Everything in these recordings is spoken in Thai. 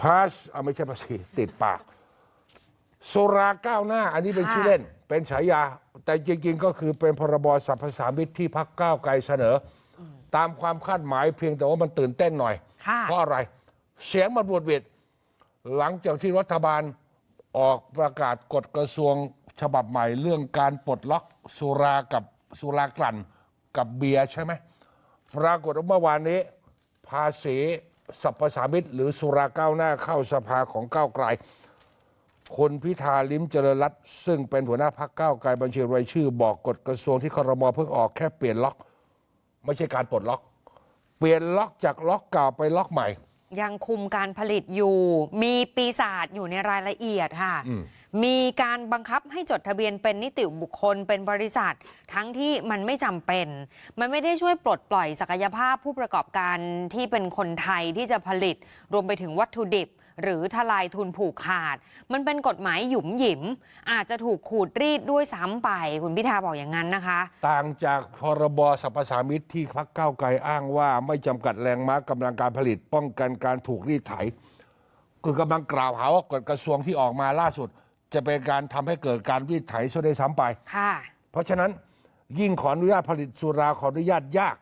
พาสอะไม่ใช่ภาษีติดปากสุราก้าวหน้า อันนี้เป็นค่ะชื่อเล่น เป็นฉายา แต่จริงๆ ก็คือเป็นพรบสรรพสามิตที่พักก้าวไกลเสนออตามความคาดหมายเพียงแต่ว่ามันตื่นเต้นหน่อย ค่ะ เพราะอะไร เสียงมันบวดเวดหลังจากที่รัฐบาลออกประกาศกฎกระทรวงฉบับใหม่เรื่องการปลดล็อกสุรากับสุรากลั่นกับเบียร์ใช่ไหมปรากฏว่าเมื่อวานนี้ ภาษี สรรพสามิตหรือสุราก้าวหน้าเข้าสภาของก้าวไกลคนพิธาลิมเจริญรัตซึ่งเป็นหัวหน้าพักก้าวไกลบัญชีรายชื่อ บอกกฎกระทรวงที่ครมเพิ่งออกแค่เปลี่ยนล็อก ไม่ใช่การปลดล็อก เปลี่ยนล็อกจากล็อกเก่าไปล็อกใหม่ ยังคุมการผลิตอยู่ มีปีศาจอยู่ในรายละเอียดค่ะ มีการบังคับให้จดทะเบียนเป็นนิติบุคคลเป็นบริษัท ทั้งที่มันไม่จำเป็น มันไม่ได้ช่วยปลดปล่อยศักยภาพผู้ประกอบการที่เป็นคนไทยที่จะผลิต รวมไปถึงวัตถุดิบ หรือทลายทุนผูกขาด มันเป็นกฎหมายหยุมหยิม อาจจะถูกขูดรีดด้วยซ้ำไป คุณพิธาบอกอย่างนั้นนะคะ ต่างจากพรบสรรพสามิตที่พักก้าวไกลอ้างว่าไม่จำกัดแรงม้ากำลังการผลิตป้องกันการถูกรีดไถ คือกำลังกล่าวหาว่ากฎกระทรวงที่ออกมาล่าสุด จะเป็นการทำให้เกิดการรีดไถซะด้วยซ้ำไป ค่ะ เพราะฉะนั้นยิ่งขออนุญาตผลิตสุราขออนุญาตยาก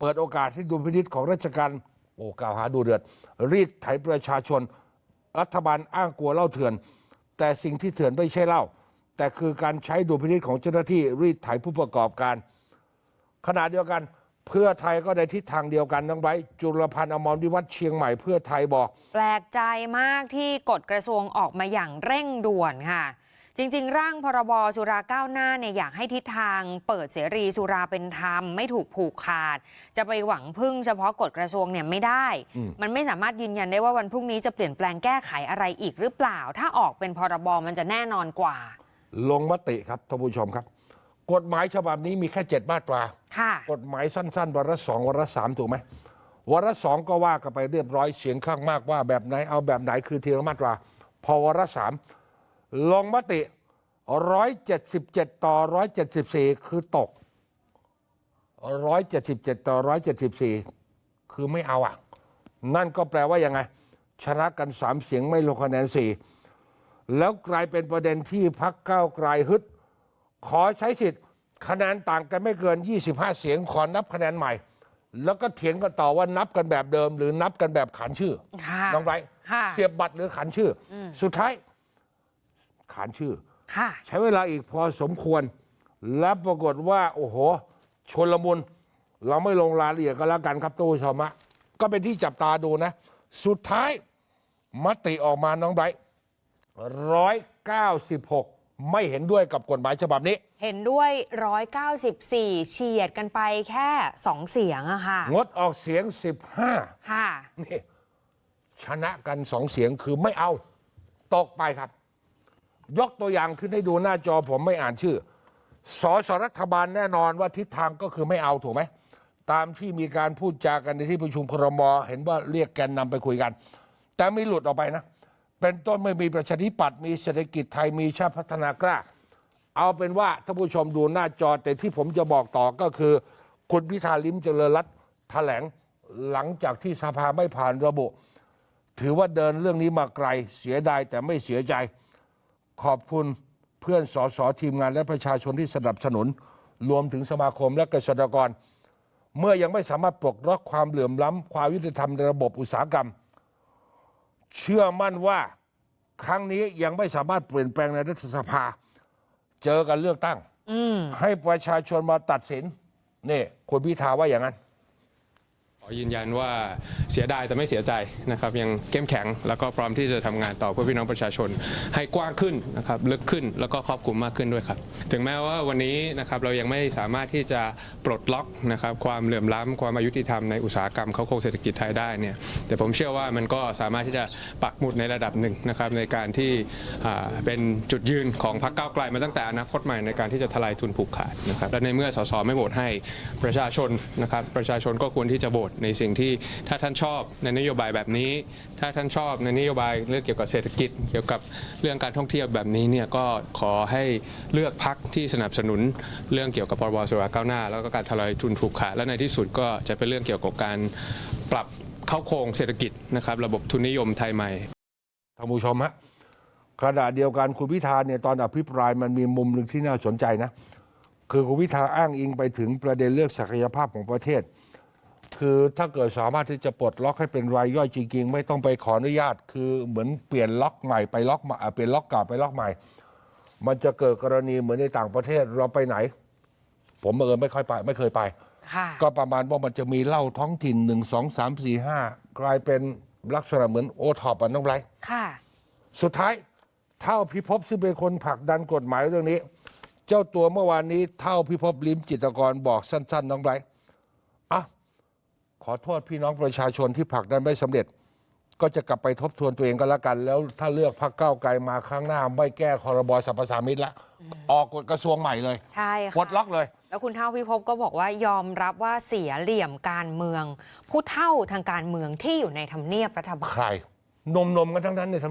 เปิดโอกาสให้ดุลพินิษของราชการโอ้กล่าวหาดูเดือด รีดไถประชาชน รัฐบาลอ้างกลัวเหล้าเถื่อน แต่สิ่งที่เถื่อนไม่ใช่เหล้าแต่คือการใช้ดุลพินิษของเจ้าหน้าที่รีดไถผู้ประกอบการ ขณะเดียวกัน เพื่อไทยก็ในทิศทางเดียวกันน้องไว้จุลพันธ์อมรวิวัฒน์เชียงใหม่เพื่อไทยบอก แปลกใจมากที่กฎกระทรวงออกมาอย่างเร่งด่วนค่ะ จริง ๆ ร่างพรบสุราก้าวหน้าเนี่ยอยากให้ทิศทางเปิดเสรีสุราเป็นธรรมไม่ถูกผูกขาด จะไปหวังพึ่งเฉพาะกฎกระทรวงเนี่ยไม่ได้อืมมันไม่สามารถยืนยันได้ว่าวันพรุ่งนี้จะเปลี่ยนแปลงแก้ไขอะไรอีกหรือเปล่า ถ้าออกเป็นพรบมันจะแน่นอนกว่า ลงมติครับท่านผู้ชมครับ กฎหมายฉบับนี้มีแค่เจ็ดมาตราค่ะ กฎหมายสั้นๆวาระสองวาระสามถูกไหมวาระสองก็ว่ากันไปเรียบร้อยเสียงข้างมากว่าแบบไหนเอาแบบไหนคือทีละมาตรา พอวาระสาม ลงมติร้อยเจ็ดสิบเจ็ดต่อร้อยเจ็ดสิบสี่คือตกร้อยเจ็ดสิบเจ็ดต่อร้อยเจ็ดสิบสี่คือไม่เอาอะ นั่นก็แปลว่ายังไง ชนะกันสามเสียงไม่ลงคะแนนสี่แล้วกลายเป็นประเด็นที่พักก้าวไกลฮึด ขอใช้สิทธิ์คะแนนต่างกันไม่เกิน 25 เสียงขอนับคะแนนใหม่ แล้วก็เถียงกันต่อว่านับกันแบบเดิม หรือนับกันแบบขันชื่อค่ะน้องไบรท์ค่ะเสียบบัตรหรือขันชื่ออสุดท้าย ขานชื่อ ค่ะ ใช้เวลาอีกพอสมควร และปรากฏว่า โอ้โห ชนละมุน เราไม่ลงรายละเอียดก็แล้วกันครับท่านผู้ชมฮะก็เป็นที่จับตาดูนะ สุดท้ายมติออกมาน้องไบรท์ร้อยเก้าสิบหกไม่เห็นด้วยกับกฎหมายฉบับนี้ เห็นด้วย 194 เฉียดกันไปแค่ 2 เสียงอะค่ะ งดออกเสียง 15ค่ะ นี่ชนะกันสองเสียงคือไม่เอา ตกไปครับ ยกตัวอย่างขึ้นให้ดูหน้าจอผมไม่อ่านชื่อ สสรัฐบาลแน่นอนว่าทิศทางก็คือไม่เอาถูกไหม ตามที่มีการพูดจากันในที่ประชุมครม เห็นว่าเรียกแกนนำไปคุยกัน แต่ไม่หลุดออกไปนะ เป็นต้นไม่มีประชาธิปัตย์มีเศรษฐกิจไทยมีชาติพัฒนากล้า เอาเป็นว่าท่านผู้ชมดูหน้าจอแต่ที่ผมจะบอกต่อก็คือ คุณพิธาลิมเจริญรัตน์แถลงหลังจากที่สภาไม่ผ่านระบุ ถือว่าเดินเรื่องนี้มาไกลเสียดายแต่ไม่เสียใจ ขอบคุณเพื่อนสสทีมงานและประชาชนที่สนับสนุน รวมถึงสมาคมและเกษตรกร เมื่อยังไม่สามารถปลดล็อกความเหลื่อมล้ำความยุติธรรมในระบบอุตสาหกรรม เชื่อมั่นว่าครั้งนี้ยังไม่สามารถเปลี่ยนแปลงในรัฐสภา เจอกันเลือกตั้งอืมให้ประชาชนมาตัดสินนี่คุณพิธาว่าอย่างนั้นขอ ยืนยันว่าเสียดายแต่ไม่เสียใจนะครับยังเข้มแข็งแล้วก็พร้อมที่จะทำงานต่อเพื่อพี่น้องประชาชน ให้กว้างขึ้นนะครับลึกขึ้นแล้วก็ครอบคลุมมากขึ้นด้วยครับ ถึงแม้ว่าวันนี้นะครับเรายังไม่สามารถที่จะปลดล็อกนะครับความเหลื่อมล้ำความอายุติธรรมในอุตสาหกรรมเขาโครงเศรษฐกิจไทยได้เนี่ยแต่ผมเชื่อว่ามันก็สามารถที่จะปักหมุดในระดับหนึ่งนะครับในการที่เป็นจุดยืนของพรรคก้าวไกลมาตั้งแต่อนาคตใหม่ในการที่จะทลายทุนผูกขาดนะครับและในเมื่อสสไม่โหวตให้ประชาชนนะครับประชาชนก็ควรที่จะโหวตในสิ่งที่ถ้าท่านชอบในนโยบายแบบนี้ ถ้าท่านชอบในนโยบายเรื่องเกี่ยวกับเศรษฐกิจ เกี่ยวกับเรื่องการท่องเที่ยวแบบนี้เนี่ยก็ขอให้เลือกพักที่สนับสนุนเรื่องเกี่ยวกับพรบสุราก้าวหน้า แล้วก็การทลายทุนผูกขาดและในที่สุดก็จะเป็นเรื่องเกี่ยวกับการปรับเข้าโครงเศรษฐกิจนะครับระบบทุนนิยมไทยใหม่ท่านผู้ชมฮะขณะเดียวกันคุณพิธาเนี่ยตอนอภิปรายมันมีมุมหนึ่งที่น่าสนใจนะ คือคุณพิธาอ้างอิงไปถึงประเด็นเรื่องศักยภาพของประเทศ คือถ้าเกิดสามารถที่จะปลดล็อกให้เป็นรายย่อยจริงๆ ไม่ต้องไปขออนุญาต คือเหมือนเปลี่ยนล็อกใหม่ไปล็อกใหม่อะเปลี่ยนล็อกเก่าไปล็อกใหม่ มันจะเกิดกรณีเหมือนในต่างประเทศเราไปไหน ผมบังเอิญไม่ค่อยไป ไม่เคยไป ค่ะ ก็ประมาณว่ามันจะมีเหล้าท้องถิ่นหนึ่งสองสามสี่ห้ากลายเป็นลักษณะเหมือนโอท็อปอะน้องไร ค่ะ สุดท้ายเท่าพิภพซึ่งเป็นคนผลักดันกฎหมายเรื่องนี้ เจ้าตัวเมื่อวานนี้เท่าพิภพลิมจิตรกรบอกสั้น ๆ น้องไบรท์อะ ขอโทษพี่น้องประชาชนที่ผลักดันไม่สำเร็จ ก็จะกลับไปทบทวนตัวเองก็แล้วกัน แล้วถ้าเลือกพรรคก้าวไกลมาครั้งหน้า ไม่แก้คอรบสรรพสามิตละออกกฎกระทรวงใหม่เลย ใช่ค่ะปลดล็อกเลย แล้วคุณเท่าพิภพก็บอกว่ายอมรับว่าเสียเหลี่ยมการเมือง ผู้เท่าทางการเมืองที่อยู่ในทำเนียบรัฐบาลใครนมนมๆกันทั้งนั้นในทำเนียบ